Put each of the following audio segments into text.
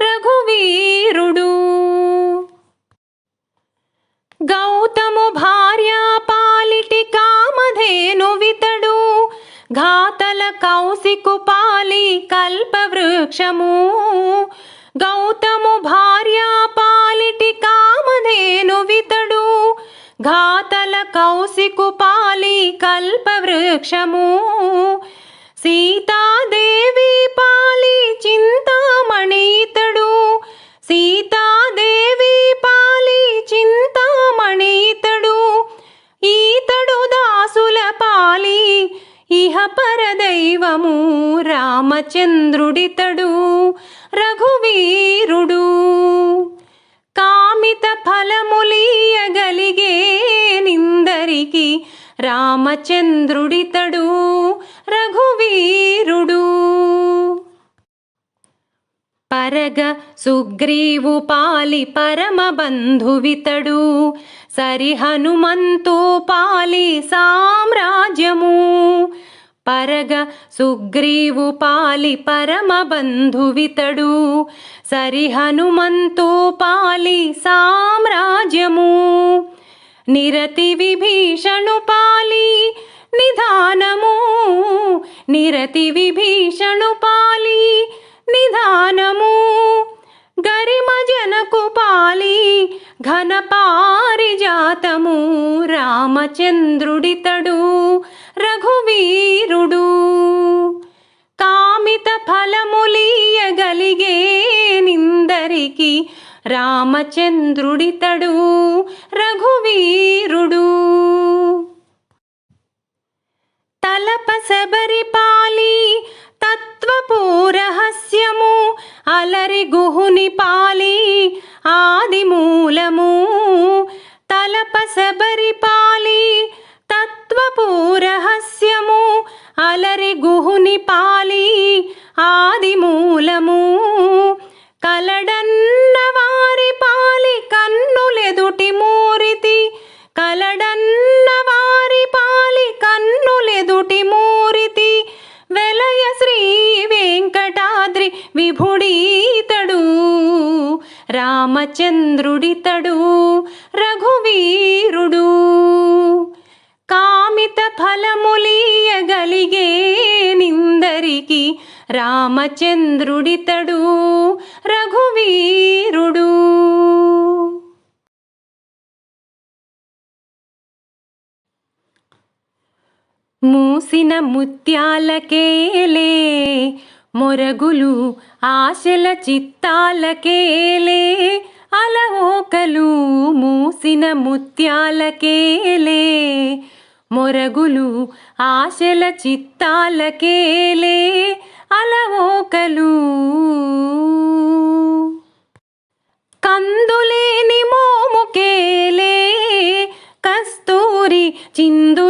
రఘువీరుడు గౌతము భార్య పాలిటి కామధేను వితడు ఘాతల కౌశికు పాలి కల్పవృక్షము. గౌతము భార్య పాలిటి కామధేను వితడు ఘాతల కౌశికు పాలి కల్పవృక్షము. సీతాదేవి పాలి చింతా రామచంద్రుడితడు రఘువీరుడు. కామిత ఫలములీయగలిగే నిందరికి రామచంద్రుడితడు రఘువీరుడు. పరగ సుగ్రీవు పాలి పరమ బంధువితడు సరి హనుమంతు పాలి సామ్రాజ్యము. పరగ సుగ్రీవు పాలి పరమ బంధువితడు సరి హనుమంతు పాలి సామ్రాజ్యము నిరతి విభీషణు పాలి నిధానము నిరతి విభీషణు పాలి నిధానము గరిమ జనకు పాలి ఘన పారిజాతము రామచంద్రుడితడు రఘువీరుడు. కామిత ఫలములీయగలిగే నిందరికి రామచంద్రుడితడు రఘువీరుడు. తలప శబరి పాలి తత్వపూరహస్యము అలరి గుహుని పాలి ఆది మూలము. తలప శబరి పాలి తత్వపూరహస్యము. అలరి గుహుని పాలి ఆది మూలము. కలడన్న విభుడీతడు రామచంద్రుడితడు రఘువీరుడు. కామిత ఫలములీయగలిగే నిందరికి రామచంద్రుడితడు రఘువీరుడు. మూసిన ముత్యాలకేలే మొరగులు ఆశల చిత్తాలకేలే అలవోకలు మూసిన ముత్యాలకేలే మొరగులు ఆశల చిత్తాలకేలే అలవోకలు. కందులేని మోముకేలే కస్తూరి చిందు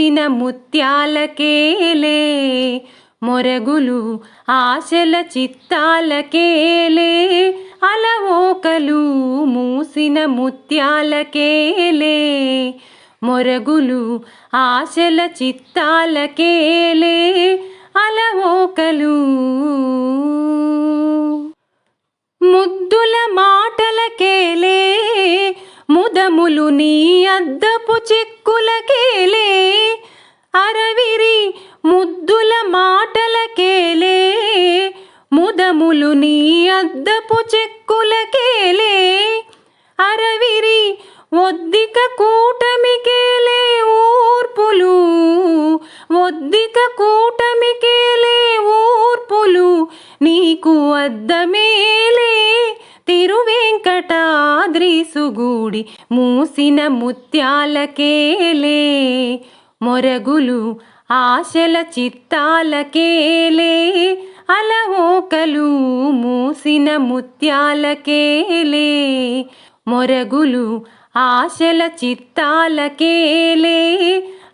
మూసిన ముత్యాలకేలే మొరగులు ఆశల చిత్తాలకేలే అలవోకలు మూసిన ముత్యాలకేలే మొరగులు ఆశల చిత్తాలకేలే అలవోకలు ముద్దుల మాటలకేలే ముదములు నీ అద్దపు చెక్కులకేలే. అరవిరి ముద్దుల మాటలకేలే. ముదములు నీ అద్దపు చెక్కులకేలే. అరవిరి ఒద్దిక కూటమికేలే ఊర్పులు. ఒద్దిక కూటమికేలే ఊర్పులు. నీకు అద్దమేలే. తిరువెంకటాద్రీసుగూడి మూసిన ముత్యాలకేలే మొరగులు ఆశల చిత్తాలకేలే అలవోకలు మూసిన ముత్యాలకేలే మొరగులు ఆశల చిత్తాలకేలే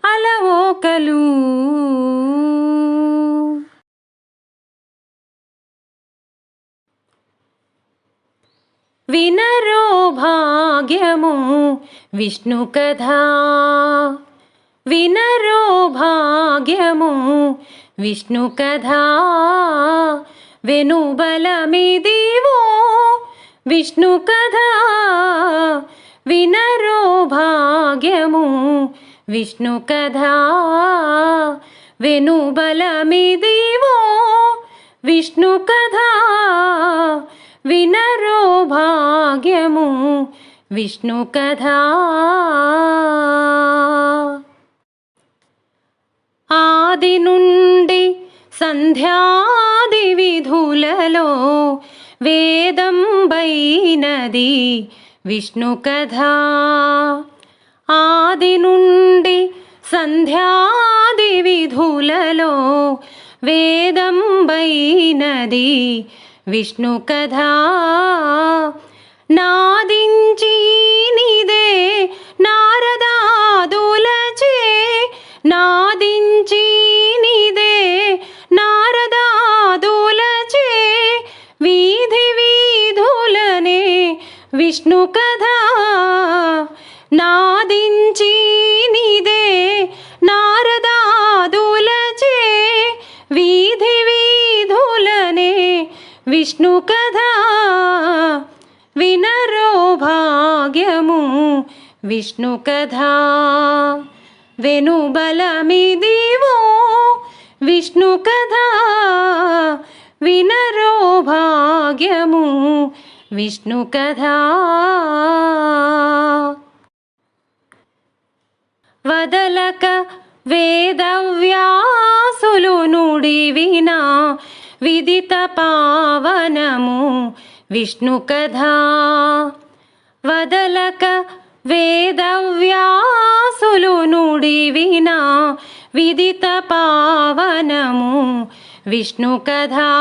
అలవోకలు వినరో భాగ్యము విష్ణు కథా వినరో భాగ్యము విష్ణు కథా వెనుబలమిదివో విష్ణు కథా వినరో భాగ్యము విష్ణు కథా వెనుబలమిదివో విష్ణు కథా వినరో భాగ్యము విష్ణు కథా. ఆది నుండి సంధ్యాది విధులలో వేదం బైనది విష్ణు కథ. ఆది నుండి సంధ్యాది విధులలో వేదం బైనది విష్ణు కథా నాదించి నిదే నారదాదులచే విష్ణు కథా వెనుబలమిదివో విష్ణు కథా వినరో భాగ్యము విష్ణు కథా వదలక వేదవ్యాసులు నుడి వినా విదిత పావనము విష్ణు కథా వదలక వేదవ్యాసులు నుడి వినా విదిత పావనము విష్ణు కథా.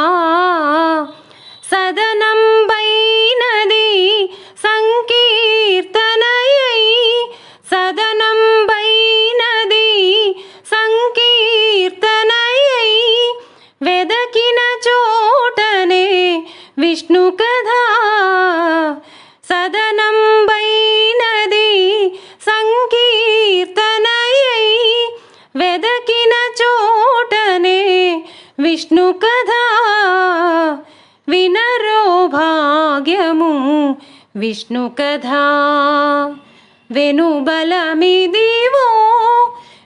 సదనంబైనది సంకీర్తనయై విష్ణు కథ వినరో భాగ్యము. విష్ణు కథా వెనుబలమిదివో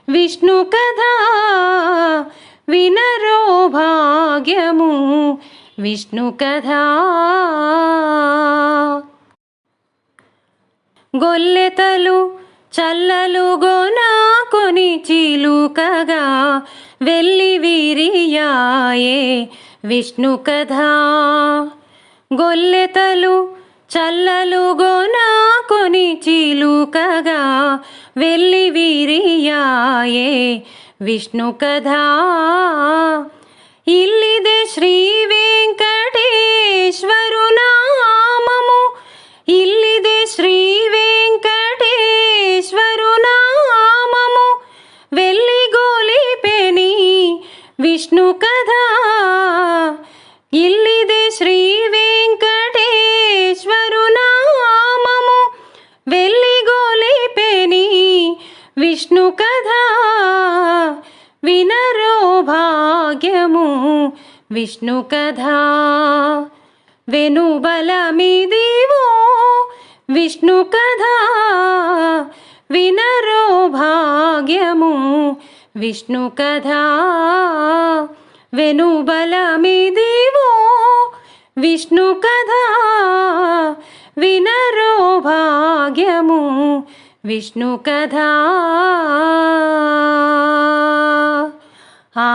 విష్ణు కథ వినరో భాగ్యము. విష్ణు కథ. గొల్లెతలు చల్లలు గొనాకొని చిలుకగా వెళ్ళి విరియాయే విష్ణు కథ. గొల్లెతలు చల్లలు గొనాకొని చిలుకగా వెళ్ళి వీరియాయే విష్ణు కథ. ఇల్లిదే శ్రీ విష్ణు కథా వెనుబలమిదివో విష్ణు కథా వినరో భాగ్యము విష్ణు కథా వెనుబలమిదివో విష్ణు కథా వినరో భాగ్యము విష్ణు ఆ.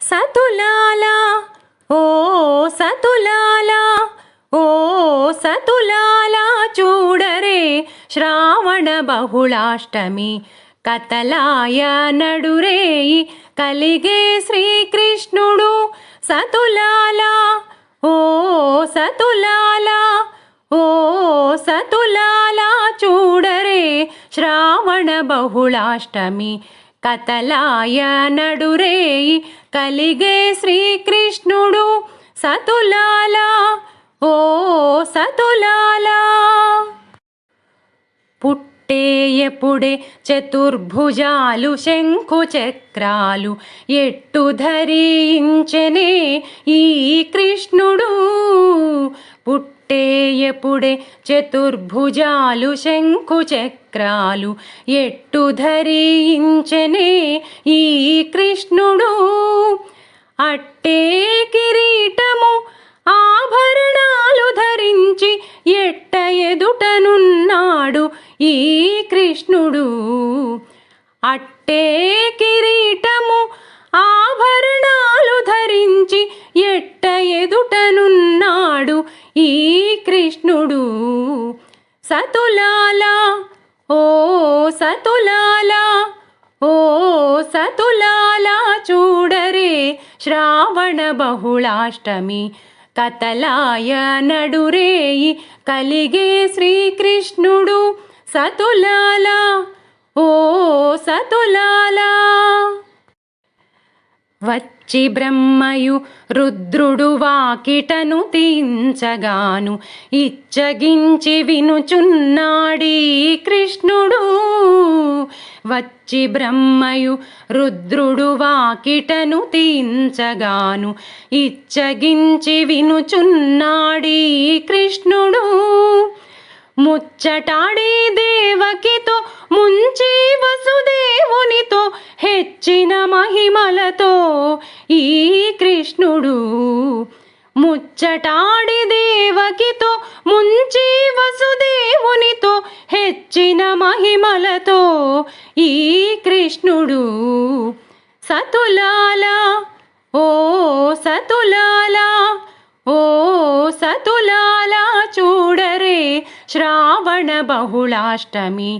సతులాలా ఓ సతులాలా ఓ సతులాలా చూడరే శ్రావణ బహుళాష్టమి కతలాయ నడురే కలిగే శ్రీకృష్ణుడు సతులాలా ఓ సతులాలా ఓ సతులాలా చూడరే శ్రావణ బహుళాష్టమి కతలాయ నడురే కలిగే శ్రీకృష్ణుడు సతులాలా ఓ సతులాలా. పుట్టే ఎప్పుడే చతుర్భుజాలు శంఖు చక్రాలు ఎట్టు ధరించనే ఈ కృష్ణుడు. పుట్టే ఎప్పుడే చతుర్భుజాలు శంఖు చక్రాలు ఎట్టు ధరించనే ఈ కృష్ణుడు. అట్టే కిరీటము ఆభరణాలు ధరించి ఎట్ట ఎదుటనున్నాడు ఈ కృష్ణుడు. అట్టే కిరీటము ఆభరణాలు ధరించి ఎట్ట ఎదుటనున్నాడు ఈ కృష్ణుడు. సతులాలా ఓ సతులాలా ఓ సతులాలా చూడరే శ్రావణ బహుళాష్టమి. కతలాయ నడురేయి కలిగే శ్రీకృష్ణుడు సతులాలా ఓ సతులాలా. వచ్చి బ్రహ్మయు రుద్రుడు వాకిటను తీంచగాను ఇచ్చగించి వినుచున్నాడీ కృష్ణుడు. వచ్చి బ్రహ్మయు రుద్రుడు వాకిటను తీంచగాను ఇచ్చగించి వినుచున్నాడీ కృష్ణుడు. ముచ్చటాడి దేవకితో ముంచి వసుదేవునితో హెచ్చిన మహిమలతో ఈ కృష్ణుడు ముచ్చటాడి దేవకితో ముంచి వసుదేవునితో హెచ్చిన మహిమలతో ఈ కృష్ణుడు సతులాల ఓ సతులాలా ఓ సతులాలా చూడరే శ్రావణ బహుళాష్టమి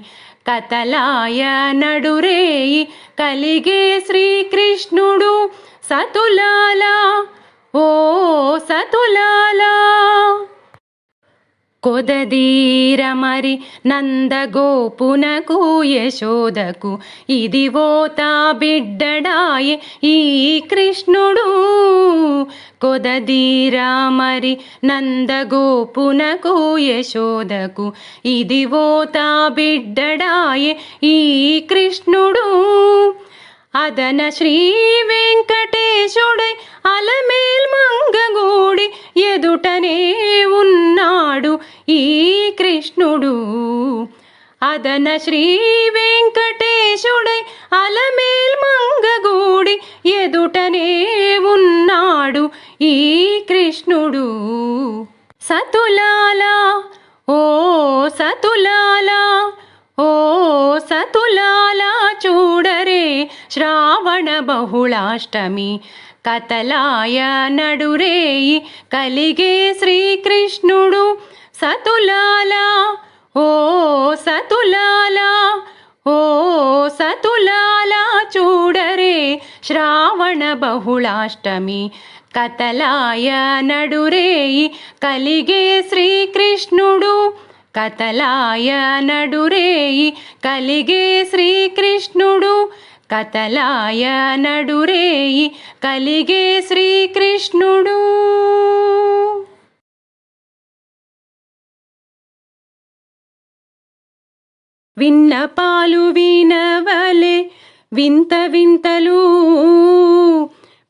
కతలాయ నడురేయి కలిగే శ్రీకృష్ణుడు సతులాలా ఓ సతులాలా కొదదీరమరి నందగోపునకు యశోదకు ఇదివో తా బిడ్డడాయే ఈ కృష్ణుడు. కొదదీరామరి నందగోపునకు యశోదకు ఇదివో తా బిడ్డడాయే ఈ కృష్ణుడు. అదన శ్రీ వెంకటేశుడై అలమేల్ మంగగూడి ఎదుటనే ఉన్నాడు ఈ కృష్ణుడు అదన శ్రీ వెంకటేశుడై అలమేల్ మంగగూడి ఎదుటనే ఉన్నాడు ఈ కృష్ణుడు సతులాలా ఓ సతులాలా ఓ సతులాలా శ్రావణ బహుళాష్టమి కతలాయ నడురేయి కలిగే శ్రీకృష్ణుడు సతులాలా ఓ సతులాలా ఓ సతులాలా చూడరే శ్రావణ బహుళాష్టమి కతలాయ నడురేయి కలిగే శ్రీకృష్ణుడు కతలాయ నడురేయి కలిగే శ్రీకృష్ణుడు కతలాయ నడురేయి కలిగే శ్రీకృష్ణుడు. విన్నపాలు వినవలే వింత వింతలు.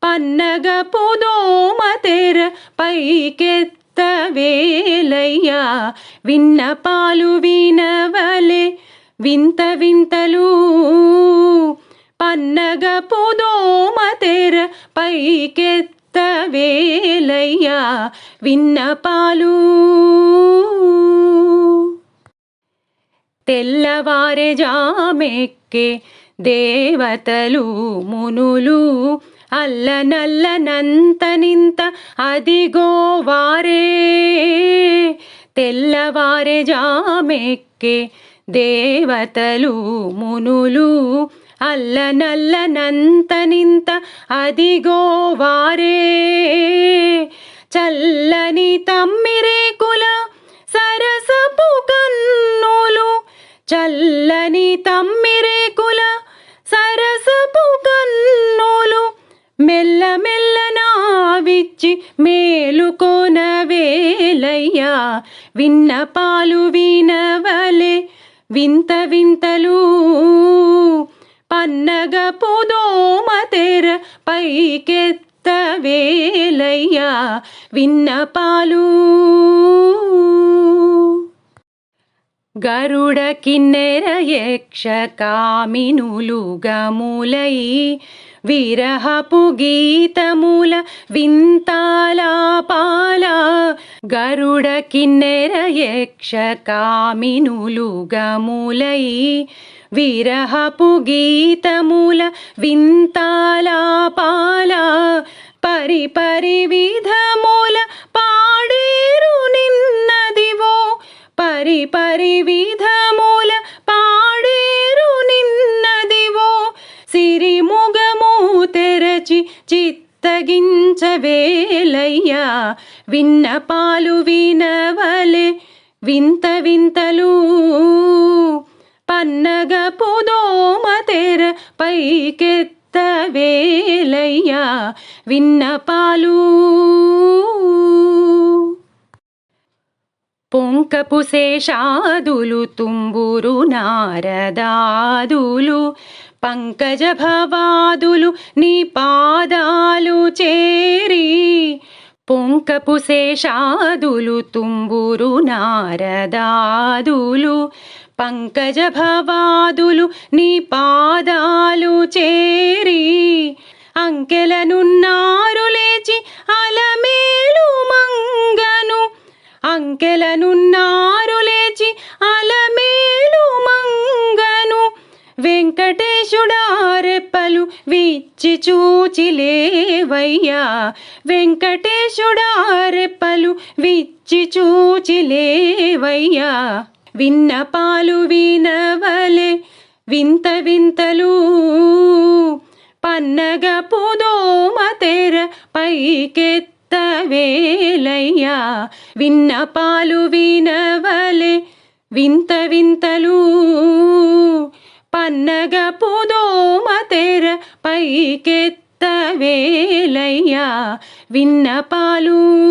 పన్నగ పుదోమ తెర పైకెత్త వేలయ్యా. విన్నపాలు వినవలే వింత వింతలు. పన్నగ పుదోమ తెర పైకెత్త వేలయ్యా విన్నపాలు. తెల్లవారే జామెక్కే దేవతలు మునులు అల్లనల్లనంతనింత అదిగో వారే. తెల్లవారే జామెక్కే దేవతలు మునులు అల్లనల్లనంతనింత అదిగో వారే. చల్లని తమ్మిరేకుల సరసపు కన్నులు చల్లని తమ్మిరేకుల సరసపు కన్నులు మెల్లమెల్ల నావిచ్చి మేలుకోనవేలయ్యా విన్నపాలు వినవలే వింత వింతలు పన్నగ పుదోమ తెర పైకెత్తవేలయ్యా విన్నపాలు గరుడ కిన్నెర యక్ష కామినులు గములై విరహపు గీతముల వింతాలాపాల గరుడ కిన్నెర యక్ష కామినులు గములై విరహపు గీతముల వింతాలాపాల పరి పరి విధముల పాడేరు నిన్నదివో పరి పరి విధముల పాడేరు నిన్నదివో సిరిముగము తెరచి చిత్తగించవేలయ్యా విన్నపాలు వినవలే వింత వింతలు పన్నగ పుదోమ తెర పైకెత్తవేలయ్యా విన్నపాలు పొంకపు శేషాదులు తుంబురు నారదాదులు పంకజ భవాదులు నీ పాదాలు చేరి పొంకపు శేషాదులు తుంబురు నారదాదులు పంకజ భవాదులు నీ పాదాలు చేరి అంకెలనున్నారు లేచి అలమేలు మంగను. అంకెలనున్నారు లేచి అలమేలు మంగను. వెంకటేశుడారెప్పలు విచ్చి చూచి లేవయ్యా. వెంకటేశుడారెప్పలు విచ్చి చూచి లేవయ్యా. విన్నపాలు వినవలే వింత వింతలు. పన్నగ పుదోమ తెర పైకెత్తవేలయ్యా విన్నపాలు వినవలే వింత వింతలు. పన్నగ పుదోమ తెర పైకెత్తవేలయ్యా విన్నపాలు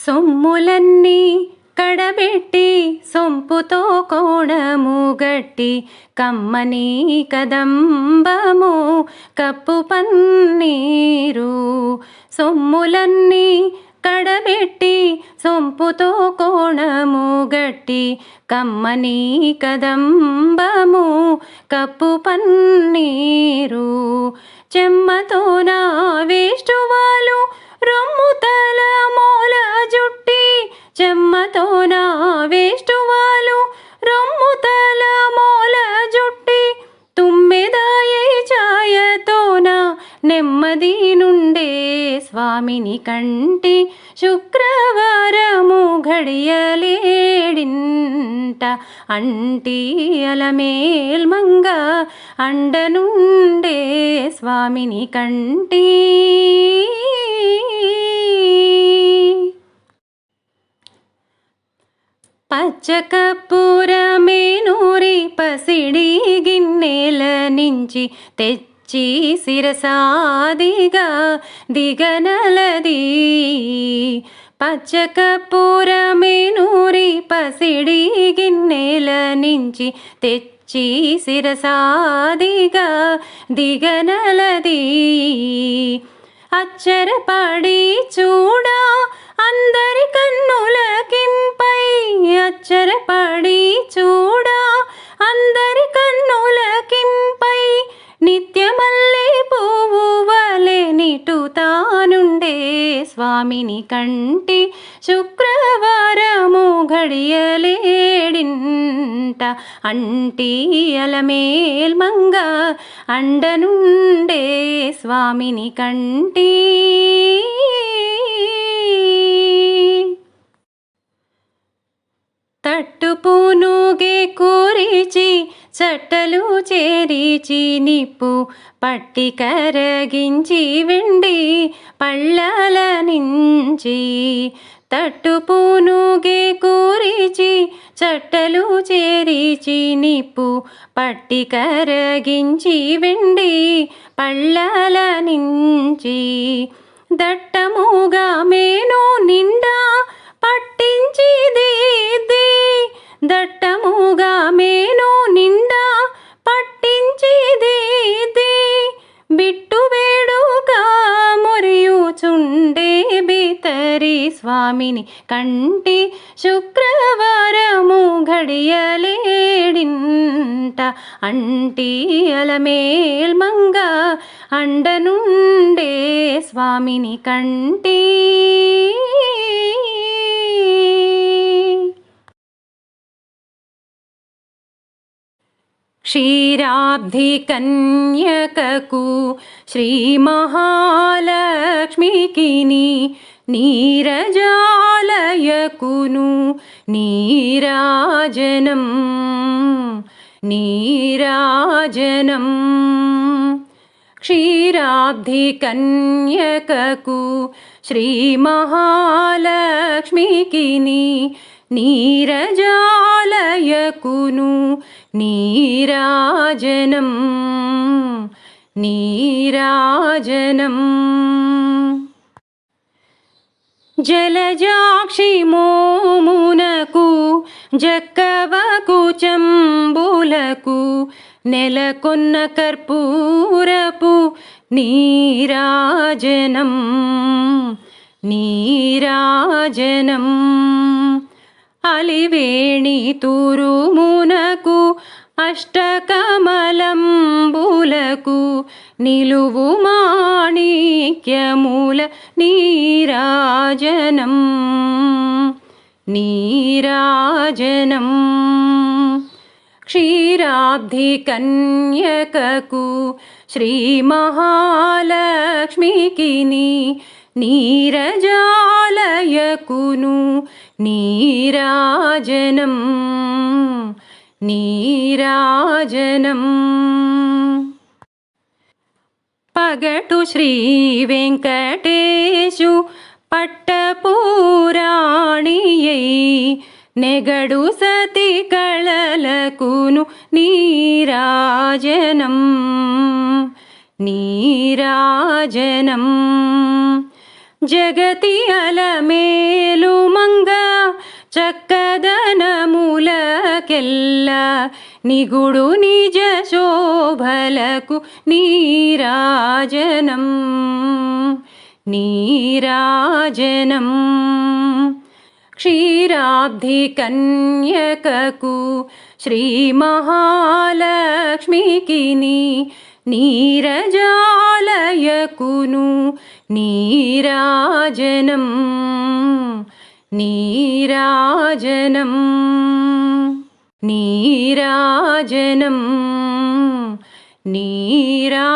సొమ్ములన్నీ కడబెట్టి సొంపుతో కోణము గట్టి కమ్మని కదంబము కప్పు పన్నీరు సొమ్ములన్నీ కడబెట్టి సొంపుతో కోణము గట్టి కమ్మని కదంబము కప్పు పన్నీరు చెమ్మతో నా వేష్టువాలు రొమ్ము తల మూల జుట్టి చెమ్మతో నా వేష్టువాలు రొమ్ము తల మూల జుట్టి తుమ్మె నెమ్మది నుండే స్వామిని కంటి శుక్రవారము గడియలేడింట అంటి అలమేల్మంగా అండ నుండే స్వామిని కంటి. నూరి పసిడి గిన్నెల నుంచి తెచ్చి శిరసాదిగా దిగనలది పచ్చకప్పురమేనూరి పసిడి గిన్నెల నుంచి తెచ్చి తెచ్చి శిరసాదిగా దిగనలది అచ్చరపడి చూడా అందరి కన్నుల కింపై అచ్చరపడి చూడా. అందరి కన్నుల కింపై నిత్యమల్లే పువ్వు వలె నిటుతానుండే స్వామిని కంటి శుక్రవారము ఘడియలేడింట. అంటి అలమేల్మంగ అండనుండే స్వామిని కంటి. తట్టుపునుగే కూరిచి చట్టలు చేరిచి నిప్పు పట్టి కరగించి వెండి పళ్ళల నుంచి. తట్టుపునుగే కూరిచి చట్టలు చేరిచి నిప్పు పట్టి కరగించి వెండి పళ్ళల నుంచి. దట్టముగా మేను నిండా పట్టించి దట్టముగా మేను నిండా స్వామిని కంటి శుక్రవారము ఘడియలేడింట. అంటి అలమేల్ మంగ అండనుండే స్వామిని కంటి. क्षीराब्धिकन्यककुश्रीमहालक्ष्मी किनी नीरजालय कुनु नीराजनम् नीराजनम्। क्षीराब्धिकन्यककुश्रीमहालक्ष्मी किनी నీరజాలయకును నీరాజనం నీరాజనం. జలజాక్షి మోమునకు జక్కవకు చంబులకు నెలకొన్న కర్పూరపు నీరాజనం నీరాజనం. అలివేణి తూరుమునకు అష్టకమలంబులకు నిలువు మాణిక్యమూల నీరాజనం నీరాజనం క్షీరాబ్ధి కన్యకకు శ్రీ మహాలక్ష్మికిని నీరజాలయకును నీరాజనం నీరాజనం పగటు శ్రీ వెంకటేశు పట్టపూరాణియై నెగడు సతి కళలకును నీరాజనం నీరాజనం జగతి అలమేలు మంగ చక్కదనములకెల్ల నిగుడు నిజ శోభలకు నీరాజనం నీరాజనం క్షీరాబ్ధి కన్యకకు శ్రీ మహాలక్ష్మికిని నీరజాలయకును నీరాజనం नीराजनं नीराजनं नीराजनम्।